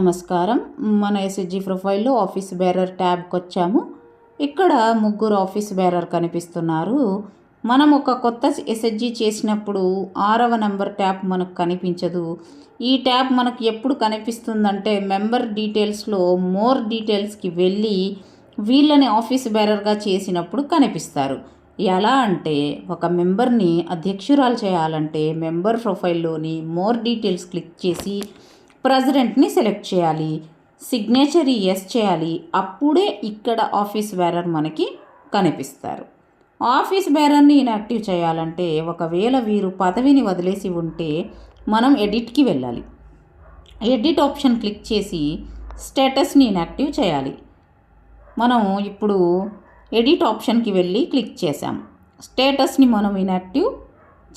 నమస్కారం. మన ఎస్హెచ్జి ప్రొఫైల్లో ఆఫీస్ బేరర్ ట్యాబ్కి వచ్చాము ఇక్కడ ముగ్గురు ఆఫీస్ బేరర్ కనిపిస్తున్నారు. మనం ఒక కొత్త ఎస్హెచ్జి చేసినప్పుడు ఆరవ నెంబర్ ట్యాబ్ మనకు కనిపించదు. ఈ ట్యాబ్ మనకు ఎప్పుడు కనిపిస్తుందంటే మెంబర్ డీటెయిల్స్లో మోర్ డీటెయిల్స్కి వెళ్ళి వీళ్ళని ఆఫీస్ బేరర్గా చేసినప్పుడు కనిపిస్తారు. ఎలా అంటే ఒక మెంబర్ని అధ్యక్షురాలు చేయాలంటే మెంబర్ ప్రొఫైల్లోని మోర్ డీటెయిల్స్ క్లిక్ చేసి ప్రెసిడెంట్ని సెలెక్ట్ చేయాలి. సిగ్నేచర్ ఎస్ చేయాలి. అప్పుడే ఇక్కడ ఆఫీస్ బేరర్ మనకి కనిపిస్తారు. ఆఫీస్ బేరర్ని ఇన్యాక్టివ్ చేయాలంటే ఒకవేళ వీరు పదవిని వదిలేసి ఉంటే మనం ఎడిట్కి వెళ్ళాలి. ఎడిట్ ఆప్షన్ క్లిక్ చేసి స్టేటస్ని ఇన్యాక్టివ్ చేయాలి. మనం ఇప్పుడు ఎడిట్ ఆప్షన్కి వెళ్ళి క్లిక్ చేసాం స్టేటస్ని మనం ఇన్యాక్టివ్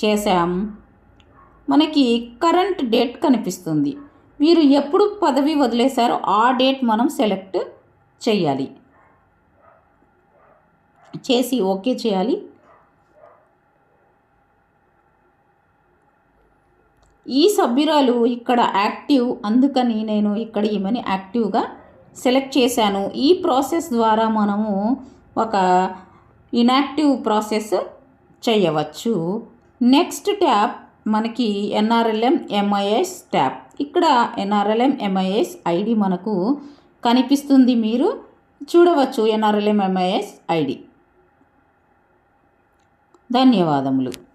చేసాం మనకి కరెంట్ డేట్ కనిపిస్తుంది. వీరు ఎప్పుడు పదవి వదిలేశారో ఆ డేట్ మనం సెలెక్ట్ చేయాలి. చేసి ఓకే చేయాలి. ఈ సభ్యురాలు ఇక్కడ యాక్టివ్ అందుకని నేను ఇక్కడ ఈమెని యాక్టివ్గా సెలెక్ట్ చేశాను. ఈ ప్రాసెస్ ద్వారా మనము ఒక ఇన్యాక్టివ్ ప్రాసెస్ చేయవచ్చు. నెక్స్ట్ ట్యాబ్ మనకి ఎన్ఆర్ఎల్ఎం ఎంఐఎస్ ట్యాబ్. ఇక్కడ ఎన్ఆర్ఎల్ఎం ఎంఐఎస్ ఐడి మనకు కనిపిస్తుంది మీరు చూడవచ్చు ఎన్ఆర్ఎల్ఎం ఎంఐఎస్ ఐడి. ధన్యవాదములు.